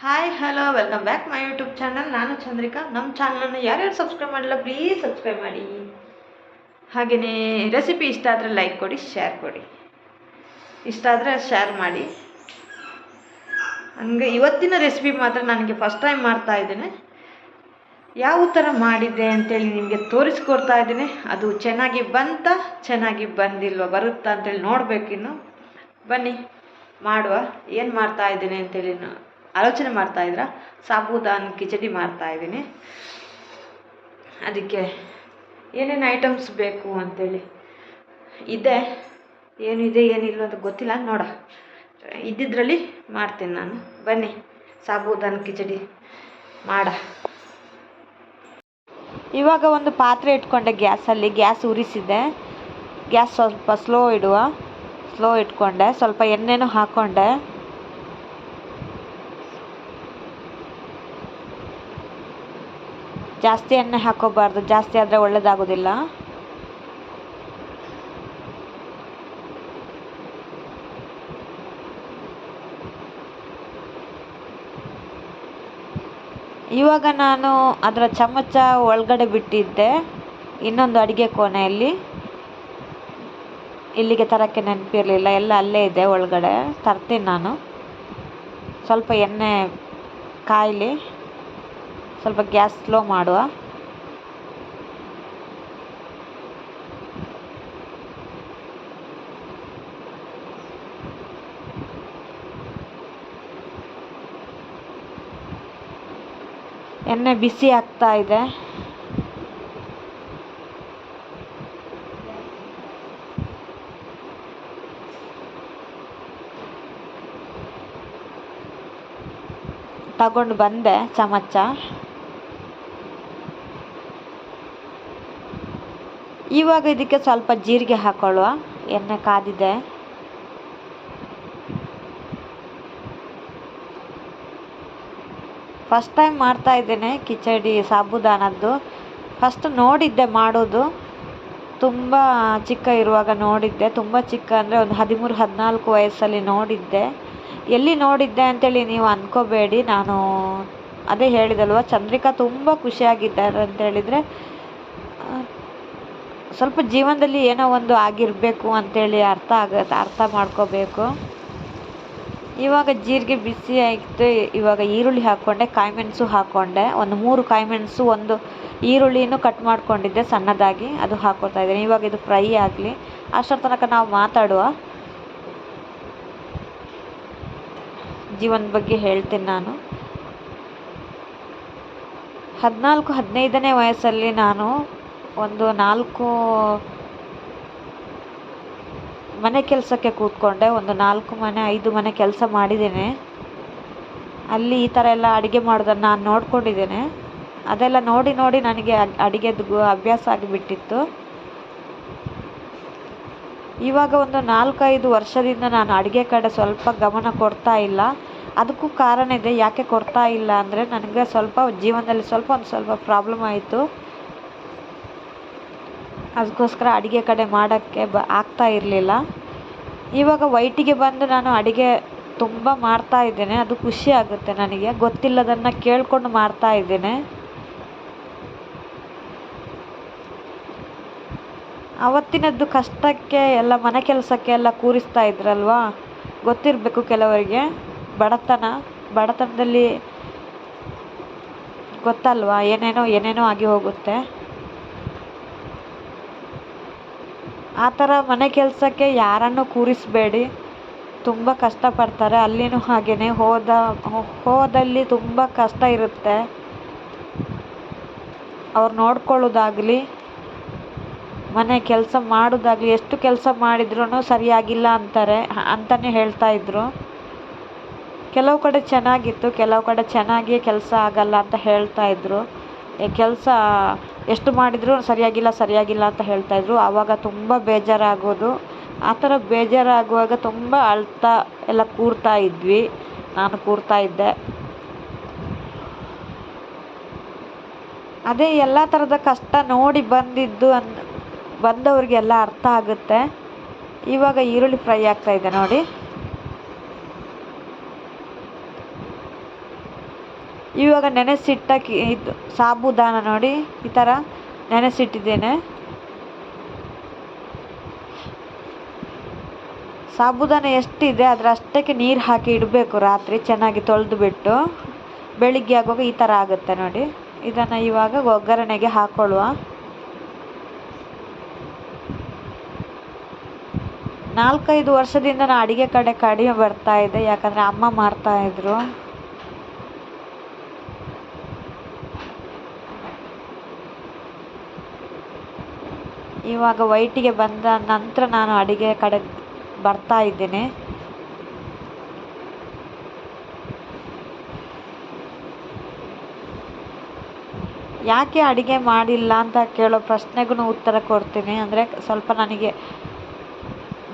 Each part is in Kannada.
Hi hello welcome back my YouTube channel ನಾನು ಚಂದ್ರಿಕಾ. ನಮ್ಮ ಚಾನಲನ್ನು ಯಾರ್ಯಾರು ಸಬ್ಸ್ಕ್ರೈಬ್ ಮಾಡಿಲ್ಲ ಪ್ಲೀಸ್ ಸಬ್ಸ್ಕ್ರೈಬ್ ಮಾಡಿ. ಹಾಗೆಯೇ ರೆಸಿಪಿ ಇಷ್ಟ ಆದರೆ ಲೈಕ್ ಕೊಡಿ ಶೇರ್ ಕೊಡಿ. ಇಷ್ಟ ಆದರೆ ಶೇರ್ ಮಾಡಿ. ಹಂಗೆ ಇವತ್ತಿನ ರೆಸಿಪಿ ಮಾತ್ರ ನನಗೆ ಫಸ್ಟ್ ಟೈಮ್ ಮಾಡ್ತಾ ಇದ್ದೇನೆ. ಯಾವ ಥರ ಮಾಡಿದ್ದೆ ಅಂತೇಳಿ ನಿಮಗೆ ತೋರಿಸ್ಕೊಡ್ತಾ ಇದ್ದೀನಿ. ಅದು ಚೆನ್ನಾಗಿ ಬಂತ, ಚೆನ್ನಾಗಿ ಬಂದಿಲ್ವ, ಬರುತ್ತಾ ಅಂತೇಳಿ ನೋಡಬೇಕಿನ್ನು ಬನ್ನಿ, ಮಾಡುವ. ಏನು ಮಾಡ್ತಾ ಇದ್ದೀನಿ ಅಂತೇಳಿ ಆಲೋಚನೆ ಮಾಡ್ತಾ ಇದ್ರ? ಸಾಬೂದಾನ್ ಕಿಚಡಿ ಮಾಡ್ತಾ ಇದ್ದೀನಿ. ಅದಕ್ಕೆ ಏನೇನು ಐಟಮ್ಸ್ ಬೇಕು ಅಂತೇಳಿ. ಇದೆ. ಏನಿದೆ ಏನಿಲ್ಲ ಅಂತ ಗೊತ್ತಿಲ್ಲ. ನೋಡ. ಇದ್ದಿದ್ರಲ್ಲಿ ಮಾಡ್ತೀನಿ ನಾನು. ಬನ್ನಿ. ಸಾಬೂದಾನ್ ಕಿಚಡಿ ಮಾಡ. ಇವಾಗ ಒಂದು ಪಾತ್ರೆ ಇಟ್ಕೊಂಡೆ ಗ್ಯಾಸಲ್ಲಿ. ಗ್ಯಾಸ್ ಉರಿಸಿದ್ದೆ. ಗ್ಯಾಸ್ ಸ್ವಲ್ಪ ಸ್ಲೋ ಇಡುವ. ಸ್ಲೋ ಇಟ್ಕೊಂಡೆ. ಸ್ವಲ್ಪ ಎಣ್ಣೆನೂ ಹಾಕ್ಕೊಂಡೆ ಜಾಸ್ತಿ ಎಣ್ಣೆ ಹಾಕೋಬಾರ್ದು, ಜಾಸ್ತಿ ಆದರೆ ಒಳ್ಳೆಯದಾಗೋದಿಲ್ಲ ಇವಾಗ ನಾನು ಅದರ ಚಮಚ ಒಳಗಡೆ ಬಿಟ್ಟಿದ್ದೆ. ಇನ್ನೊಂದು ಅಡುಗೆ ಕೋಣೆಯಲ್ಲಿ. ಇಲ್ಲಿಗೆ ತರೋಕ್ಕೆ ನೆನಪಿರಲಿಲ್ಲ, ಎಲ್ಲ ಅಲ್ಲೇ ಇದೆ ಒಳಗಡೆ. ತರ್ತೀನಿ ನಾನು. ಸ್ವಲ್ಪ ಎಣ್ಣೆ ಕಾಯಲಿ. ಸ್ವಲ್ಪ ಗ್ಯಾಸ್ ಸ್ಲೋ ಮಾಡುವ. ಎಣ್ಣೆ ಬಿಸಿ ಆಗ್ತಾ ಇದೆ. ತಗೊಂಡು ಬಂದೆ ಚಮಚ. ಇವಾಗ ಇದಕ್ಕೆ ಸ್ವಲ್ಪ ಜೀರಿಗೆ ಹಾಕೊಳ್ಳುವ. ಎಣ್ಣೆ ಕಾದಿದೆ. ಫಸ್ಟ್ ಟೈಮ್ ಮಾಡ್ತಾ ಇದ್ದೇನೆ ಕಿಚಡಿ ಸಾಬುದಾನದ್ದು. ಫಸ್ಟ್ ನೋಡಿದ್ದೆ ಮಾಡೋದು. ತುಂಬ ಚಿಕ್ಕ ಇರುವಾಗ ನೋಡಿದ್ದೆ. ತುಂಬ ಚಿಕ್ಕ ಅಂದರೆ ಒಂದು ಹದಿಮೂರು, ಹದಿನಾಲ್ಕು ವಯಸ್ಸಲ್ಲಿ ನೋಡಿದ್ದೆ. ಎಲ್ಲಿ ನೋಡಿದ್ದೆ ಅಂತೇಳಿ ನೀವು ಅಂದ್ಕೋಬೇಡಿ ನಾನು ಅದೇ ಹೇಳಿದಲ್ವ, ಚಂದ್ರಿಕಾ ತುಂಬ ಖುಷಿಯಾಗಿದ್ದಾರೆ ಅಂತ ಹೇಳಿದರೆ ಸ್ವಲ್ಪ ಜೀವನದಲ್ಲಿ ಏನೋ ಒಂದು ಆಗಿರಬೇಕು ಅಂತೇಳಿ ಅರ್ಥ ಆಗುತ್ತೆ ಅರ್ಥ ಮಾಡ್ಕೋಬೇಕು. ಇವಾಗ ಜೀರಿಗೆ ಬಿಸಿ ಆಯಿತು ಇವಾಗ ಈರುಳ್ಳಿ ಹಾಕ್ಕೊಂಡೆ ಕಾಯಿಮೆಣಸು ಹಾಕ್ಕೊಂಡೆ. ಒಂದು ಮೂರು ಕಾಯಿಮೆಣಸು ಒಂದು ಈರುಳ್ಳಿನೂ ಕಟ್ ಮಾಡ್ಕೊಂಡಿದ್ದೆ ಸಣ್ಣದಾಗಿ, ಅದು ಹಾಕ್ಕೊಳ್ತಾ ಇದ್ದೀನಿ. ಇವಾಗ ಇದು ಫ್ರೈ ಆಗಲಿ. ಅಷ್ಟರ ತನಕ ನಾವು ಮಾತಾಡುವ. ಜೀವನದ ಬಗ್ಗೆ ಹೇಳ್ತೀನಿ ನಾನು. ಹದಿನಾಲ್ಕು, ಹದಿನೈದನೇ ವಯಸ್ಸಲ್ಲಿ ನಾನು ಒಂದು ನಾಲ್ಕು ಮನೆ ಕೆಲಸಕ್ಕೆ ಕೂತ್ಕೊಂಡೆ, ಒಂದು ನಾಲ್ಕು ಮನೆ, ಐದು ಮನೆ ಕೆಲಸ ಮಾಡಿದ್ದೇನೆ. ಅಲ್ಲಿ ಈ ಥರ ಎಲ್ಲ ಅಡುಗೆ ಮಾಡೋದನ್ನು ನಾನು ನೋಡ್ಕೊಂಡಿದ್ದೇನೆ. ಅದೆಲ್ಲ ನೋಡಿ ನೋಡಿ ನನಗೆ ಅಡುಗೆದು ಅಭ್ಯಾಸ ಆಗಿಬಿಟ್ಟಿತ್ತು. ಇವಾಗ ಒಂದು ನಾಲ್ಕೈದು ವರ್ಷದಿಂದ ನಾನು ಅಡುಗೆ ಕಡೆ ಸ್ವಲ್ಪ ಗಮನ ಕೊಡ್ತಾ ಇಲ್ಲ. ಅದಕ್ಕೂ ಕಾರಣ ಇದೆ, ಯಾಕೆ ಕೊಡ್ತಾ ಇಲ್ಲ ಅಂದರೆ ನನಗೆ ಸ್ವಲ್ಪ ಜೀವನದಲ್ಲಿ ಸ್ವಲ್ಪ ಒಂದು ಸ್ವಲ್ಪ ಪ್ರಾಬ್ಲಮ್ ಆಯಿತು. ಅದಕ್ಕೋಸ್ಕರ ಅಡುಗೆ ಕಡೆ ಮಾಡೋಕ್ಕೆ ಬ ಆಗ್ತಾ ಇರಲಿಲ್ಲ. ಇವಾಗ ವೈಟಿಗೆ ಬಂದು ನಾನು ಅಡುಗೆ ತುಂಬ ಮಾಡ್ತಾ ಇದ್ದೇನೆ. ಅದು ಖುಷಿ ಆಗುತ್ತೆ ನನಗೆ. ಗೊತ್ತಿಲ್ಲದನ್ನು ಕೇಳಿಕೊಂಡು ಮಾಡ್ತಾ ಇದ್ದೇನೆ. ಅವತ್ತಿನದ್ದು ಕಷ್ಟಕ್ಕೆ ಎಲ್ಲ, ಮನೆ ಕೆಲಸಕ್ಕೆ ಎಲ್ಲ ಕೂರಿಸ್ತಾ ಇದ್ರಲ್ವಾ? ಗೊತ್ತಿರಬೇಕು ಕೆಲವರಿಗೆ. ಬಡತನ, ಬಡತನದಲ್ಲಿ ಗೊತ್ತಲ್ವಾ? ಏನೇನೋ ಏನೇನೋ ಆಗಿ ಹೋಗುತ್ತೆ. ಆ ಥರ ಮನೆ ಕೆಲಸಕ್ಕೆ ಯಾರನ್ನು ಕೂರಿಸಬೇಡಿ. ತುಂಬ ಕಷ್ಟಪಡ್ತಾರೆ. ಅಲ್ಲಿಯೂ ಹಾಗೆಯೇ ಹೋದ, ಹೋದಲ್ಲಿ ತುಂಬ ಕಷ್ಟ ಇರುತ್ತೆ. ಅವ್ರು ನೋಡ್ಕೊಳ್ಳೋದಾಗಲಿ, ಮನೆ ಕೆಲಸ ಮಾಡೋದಾಗಲಿ, ಎಷ್ಟು ಕೆಲಸ ಮಾಡಿದ್ರೂ ಸರಿಯಾಗಿಲ್ಲ ಅಂತಾರೆ ಅಂತಲೇ ಹೇಳ್ತಾ ಇದ್ದರು ಕೆಲವು ಕಡೆ ಚೆನ್ನಾಗಿತ್ತು, ಕೆಲವು ಕಡೆ ಚೆನ್ನಾಗಿ ಕೆಲಸ ಆಗಲ್ಲ ಅಂತ ಹೇಳ್ತಾ ಇದ್ದರು ಕೆಲಸ ಎಷ್ಟು ಮಾಡಿದರೂ ಸರಿಯಾಗಿಲ್ಲ ಸರಿಯಾಗಿಲ್ಲ ಅಂತ ಹೇಳ್ತಾಯಿದ್ರು ಆವಾಗ ತುಂಬ ಬೇಜಾರಾಗೋದು. ಆ ಥರ ಬೇಜಾರಾಗುವಾಗ ತುಂಬ ಅಳ್ತಾ ಎಲ್ಲ ಕೂರ್ತಾ ಇದ್ವಿ. ನಾನು ಕೂರ್ತಾ ಇದ್ದೆ. ಅದೇ ಎಲ್ಲ ಥರದ ಕಷ್ಟ ನೋಡಿ ಬಂದಿದ್ದು ಅನ್, ಬಂದವ್ರಿಗೆಲ್ಲ ಅರ್ಥ ಆಗುತ್ತೆ. ಇವಾಗ ಈರುಳ್ಳಿ ಫ್ರೈ ಆಗ್ತಾಯಿದೆ ನೋಡಿ. ಇವಾಗ ನೆನೆಸಿಟ್ಟ ಇದು ಸಾಬುದಾನ ನೋಡಿ, ಈ ಥರ ನೆನೆಸಿಟ್ಟಿದ್ದೇನೆ. ಸಾಬುದಾನ ಎಷ್ಟಿದೆ ಅದರ ಅಷ್ಟಕ್ಕೆ ನೀರು ಹಾಕಿ ಇಡಬೇಕು ರಾತ್ರಿ, ಚೆನ್ನಾಗಿ ತೊಳೆದು ಬಿಟ್ಟು. ಬೆಳಿಗ್ಗೆ ಆಗುವಾಗ ಈ ಥರ ಆಗುತ್ತೆ ನೋಡಿ. ಇದನ್ನು ಇವಾಗ ಒಗ್ಗರಣೆಗೆ ಹಾಕೊಳ್ಳುವ. ನಾಲ್ಕೈದು ವರ್ಷದಿಂದ ನಾನು ಅಡುಗೆ ಕಡೆ ಕಡಿಮೆ ಬರ್ತಾ ಇದೆ, ಯಾಕಂದರೆ ಅಮ್ಮ ಮಾಡ್ತಾಯಿದ್ರು ಇವಾಗ ವೈಟಿಗೆ ಬಂದ ನಂತರ ನಾನು ಅಡುಗೆ ಕಡೆ ಬರ್ತಾ ಇದ್ದೇನೆ. ಯಾಕೆ ಅಡುಗೆ ಮಾಡಿಲ್ಲ ಅಂತ ಕೇಳೋ ಪ್ರಶ್ನೆಗೂ ಉತ್ತರ ಕೊಡ್ತೀನಿ. ಅಂದರೆ ಸ್ವಲ್ಪ ನನಗೆ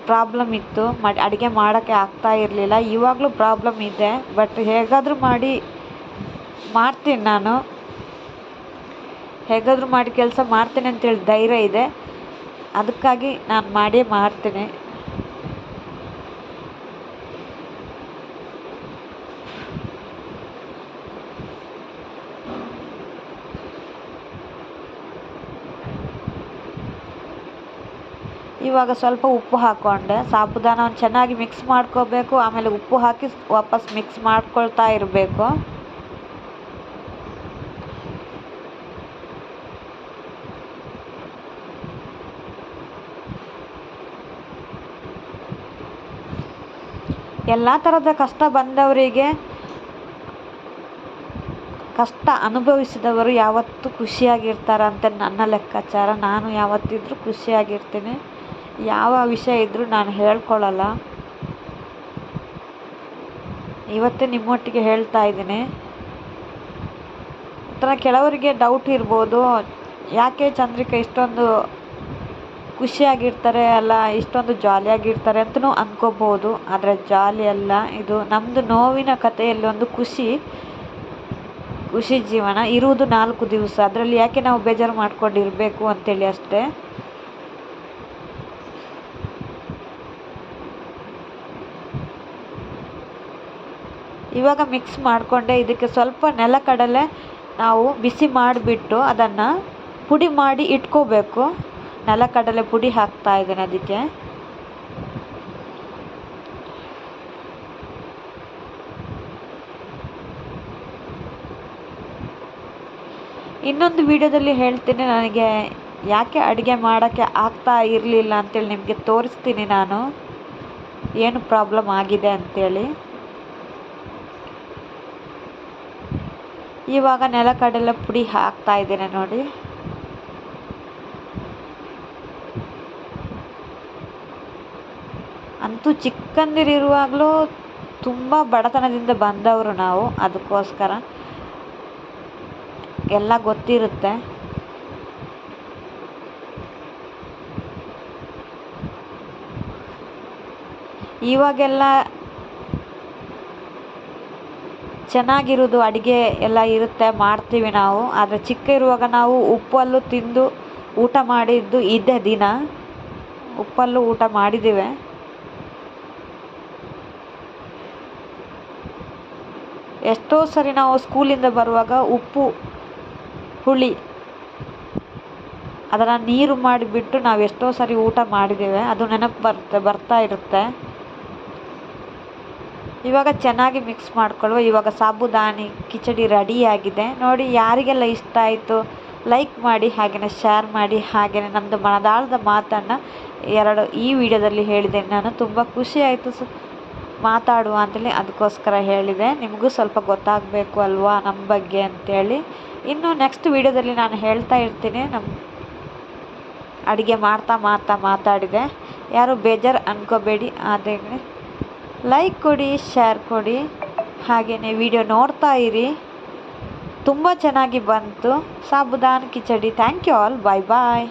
ಪ್ರಾಬ್ಲಮ್ ಇತ್ತು. ಮಾಡಿ ಅಡುಗೆ ಮಾಡೋಕ್ಕೆ ಆಗ್ತಾ ಇರಲಿಲ್ಲ. ಇವಾಗಲೂ ಪ್ರಾಬ್ಲಮ್ ಇದೆ. ಬಟ್ ಹೇಗಾದರೂ ಮಾಡಿ ಮಾಡ್ತೀನಿ ನಾನು. ಹೇಗಾದರೂ ಮಾಡಿ ಕೆಲಸ ಮಾಡ್ತೀನಿ ಅಂತೇಳಿ ಧೈರ್ಯ ಇದೆ. ಅದಕ್ಕಾಗಿ ನಾನು ಮಾಡೇ ಮಾರ್ತೀನಿ ಇವಾಗ ಸ್ವಲ್ಪ ಉಪ್ಪು ಹಾಕ್ಕೊಂಡೆ ಸಾಬುದಾನವನ್ನು ಚೆನ್ನಾಗಿ ಮಿಕ್ಸ್ ಮಾಡ್ಕೋಬೇಕು. ಆಮೇಲೆ ಉಪ್ಪು ಹಾಕಿ ವಾಪಸ್ ಮಿಕ್ಸ್ ಮಾಡ್ಕೊಳ್ತಾ ಇರಬೇಕು. ಎಲ್ಲ ಥರದ ಕಷ್ಟ ಬಂದವರಿಗೆ ಕಷ್ಟ ಅನುಭವಿಸಿದವರು ಯಾವತ್ತೂ ಖುಷಿಯಾಗಿರ್ತಾರಂತೆ ನನ್ನ ಲೆಕ್ಕಾಚಾರ. ನಾನು ಯಾವತ್ತಿದ್ರೂ ಖುಷಿಯಾಗಿರ್ತೀನಿ. ಯಾವ ವಿಷಯ ಇದ್ದರೂ ನಾನು ಹೇಳ್ಕೊಳ್ಳಲ್ಲ ಇವತ್ತೇ ನಿಮ್ಮೊಟ್ಟಿಗೆ ಹೇಳ್ತಾ ಇದ್ದೀನಿ. ಥರ ಕೆಲವರಿಗೆ ಡೌಟ್ ಇರ್ಬೋದು. ಯಾಕೆ ಚಂದ್ರಿಕಾ ಇಷ್ಟೊಂದು ಖುಷಿಯಾಗಿರ್ತಾರೆ ಅಲ್ಲ, ಇಷ್ಟೊಂದು ಜಾಲಿಯಾಗಿರ್ತಾರೆ ಅಂತಲೂ ಅಂದ್ಕೋಬೋದು ಆದರೆ ಜಾಲಿ ಅಲ್ಲ, ಇದು ನಮ್ಮದು ನೋವಿನ ಕಥೆಯಲ್ಲಿ ಒಂದು ಖುಷಿ ಖುಷಿ ಜೀವನ. ಇರುವುದು ನಾಲ್ಕು ದಿವಸ. ಅದರಲ್ಲಿ ಯಾಕೆ ನಾವು ಬೇಜಾರು ಮಾಡ್ಕೊಂಡಿರಬೇಕು ಅಂತೇಳಿ ಅಷ್ಟೇ. ಇವಾಗ ಮಿಕ್ಸ್ ಮಾಡಿಕೊಂಡೆ ಇದಕ್ಕೆ ಸ್ವಲ್ಪ ನೆಲಕಡಲೆ ನಾವು ಬಿಸಿ ಮಾಡಿಬಿಟ್ಟು ಅದನ್ನು ಪುಡಿ ಮಾಡಿ ಇಟ್ಕೋಬೇಕು. ನೆಲಕಡಲೆ ಪುಡಿ ಹಾಕ್ತಾ ಇದ್ದೇನೆ ಅದಕ್ಕೆ. ಇನ್ನೊಂದು ವಿಡಿಯೋದಲ್ಲಿ ಹೇಳ್ತೀನಿ, ನನಗೆ ಯಾಕೆ ಅಡುಗೆ ಮಾಡೋಕ್ಕೆ ಆಗ್ತಾ ಇರಲಿಲ್ಲ ಅಂತೇಳಿ ನಿಮಗೆ ತೋರಿಸ್ತೀನಿ ನಾನು. ಏನು ಪ್ರಾಬ್ಲಮ್ ಆಗಿದೆ ಅಂಥೇಳಿ ಇವಾಗ ನೆಲಕಡಲೆ ಪುಡಿ ಹಾಕ್ತಾ ಇದ್ದೇನೆ ನೋಡಿ. ಅಂತೂ ಚಿಕ್ಕಂದಿರಿರುವಾಗಲೂ ತುಂಬ ಬಡತನದಿಂದ ಬಂದವರು ನಾವು, ಅದಕ್ಕೋಸ್ಕರ ಎಲ್ಲ ಗೊತ್ತಿರುತ್ತೆ. ಇವಾಗೆಲ್ಲ ಚೆನ್ನಾಗಿರೋದು ಅಡುಗೆ ಎಲ್ಲ ಇರುತ್ತೆ, ಮಾಡ್ತೀವಿ ನಾವು. ಆದರೆ ಚಿಕ್ಕ ಇರುವಾಗ ನಾವು ಉಪ್ಪಲ್ಲೂ ತಿಂದು ಊಟ ಮಾಡಿದ್ದು ಇದೇ ದಿನ. ಉಪ್ಪಲ್ಲೂ ಊಟ ಮಾಡಿದ್ದೇವೆ. ಎಷ್ಟೋ ಸರಿ ನಾವು ಸ್ಕೂಲಿಂದ ಬರುವಾಗ ಉಪ್ಪು, ಹುಳಿ, ಅದನ್ನು ನೀರು ಮಾಡಿಬಿಟ್ಟು ನಾವು ಎಷ್ಟೋ ಸರಿ ಊಟ ಮಾಡಿದ್ದೇವೆ. ಅದು ನೆನಪು ಬರುತ್ತೆ ಬರ್ತಾ ಇರುತ್ತೆ. ಇವಾಗ ಚೆನ್ನಾಗಿ ಮಿಕ್ಸ್ ಮಾಡ್ಕೊಳ್ಳುವ. ಇವಾಗ ಸಾಬುದಾನಿ ಕಿಚಡಿ ರೆಡಿಯಾಗಿದೆ ನೋಡಿ ಯಾರಿಗೆಲ್ಲ ಇಷ್ಟ ಆಯಿತು ಲೈಕ್ ಮಾಡಿ, ಹಾಗೇನೆ ಶೇರ್ ಮಾಡಿ, ಹಾಗೇನೆ ನಮ್ಮದು ಮನದಾಳದ ಮಾತನ್ನು ಎರಡು ಈ ವಿಡಿಯೋದಲ್ಲಿ ಹೇಳಿದೆ ನಾನು ತುಂಬ ಖುಷಿ ಆಯಿತು ಸ ಮಾತಾಡುವ ಅಂತೇಳಿ ಅದಕ್ಕೋಸ್ಕರ ಹೇಳಿದೆ. ನಿಮಗೂ ಸ್ವಲ್ಪ ಗೊತ್ತಾಗಬೇಕು ಅಲ್ವಾ ನಮ್ಮ ಬಗ್ಗೆ ಅಂತೇಳಿ. ಇನ್ನು ನೆಕ್ಸ್ಟ್ ವಿಡಿಯೋದಲ್ಲಿ ನಾನು ಹೇಳ್ತಾ ಇರ್ತೀನಿ. ನಮ್ಮ ಅಡುಗೆ ಮಾಡ್ತಾ ಮಾಡ್ತಾ ಮಾತಾಡಿದೆ. ಯಾರು ಬೇಜಾರು ಅಂದ್ಕೋಬೇಡಿ ಅದೇ ಲೈಕ್ ಕೊಡಿ ಶೇರ್ ಕೊಡಿ. ಹಾಗೆಯೇ ವಿಡಿಯೋ ನೋಡ್ತಾ ಇರಿ. ತುಂಬ ಚೆನ್ನಾಗಿ ಬಂತು. Sabudana khichdi. Thank you all bye bye